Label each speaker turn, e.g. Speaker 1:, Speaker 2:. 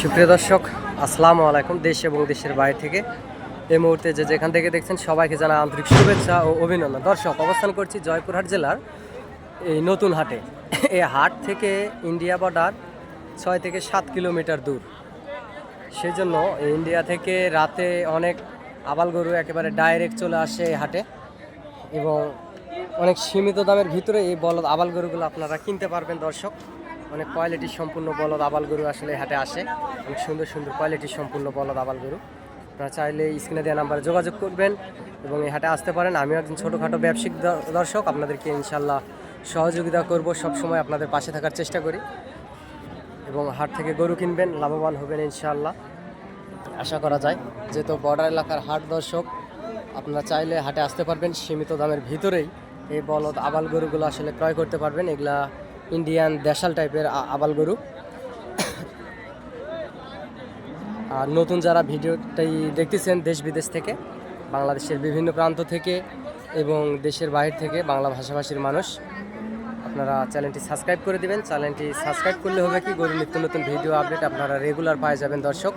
Speaker 1: সুপ্রিয় দর্শক, আসসালামু আলাইকুম দেশ এবং দেশের বাইরে থেকে। এই মুহূর্তে যে যেখান থেকে দেখছেন সবাইকে জানা আন্তরিক শুভেচ্ছা ও অভিনন্দন। দর্শক, অবস্থান করছি জয়পুরহাট জেলার এই নতুন হাটে। এই হাট থেকে ইন্ডিয়া বর্ডার ছয় থেকে সাত কিলোমিটার দূর। সেই জন্য ইন্ডিয়া থেকে রাতে অনেক আবাল গরু একেবারে ডাইরেক্ট চলে আসে এই হাটে এবং অনেক সীমিত দামের ভিতরে এই বলদ আবাল গরুগুলো আপনারা কিনতে পারবেন দর্শক। অনেক কোয়ালিটি সম্পূর্ণ বলদ আবাল গরু আসলে হাটে আসে। অনেক সুন্দর সুন্দর কোয়ালিটি সম্পূর্ণ বলদ আবাল গরু। আপনারা চাইলে স্ক্রিনে দেওয়া নাম্বারে যোগাযোগ করবেন এবং এই হাটে আসতে পারেন। আমিও একজন ছোটোখাটো ব্যবসায়িক দর্শক, আপনাদেরকে ইনশাল্লাহ সহযোগিতা করব। সব সময় আপনাদের পাশে থাকার চেষ্টা করি এবং হাট থেকে গরু কিনবেন, লাভবান হবেন ইনশাল্লাহ আশা করা যায়, যেহেতু বর্ডার এলাকার হাট দর্শক, আপনারা চাইলে হাটে আসতে পারবেন। সীমিত দামের ভিতরেই এই বলদ আবাল গরুগুলো আসলে ক্রয় করতে পারবেন। এগুলা ইন্ডিয়ান দেশাল টাইপের আবাল গরু। আর নতুন যারা ভিডিওটাই দেখতেছেন দেশ বিদেশ থেকে, বাংলাদেশের বিভিন্ন প্রান্ত থেকে এবং দেশের বাইরে থেকে বাংলা ভাষাভাষীর মানুষ, আপনারা চ্যানেলটি সাবস্ক্রাইব করে দিবেন। চ্যানেলটি সাবস্ক্রাইব করলে হবে কি? গরু নিত্য নতুন ভিডিও আপডেট আপনারা রেগুলার পাওয়া যাবেন দর্শক।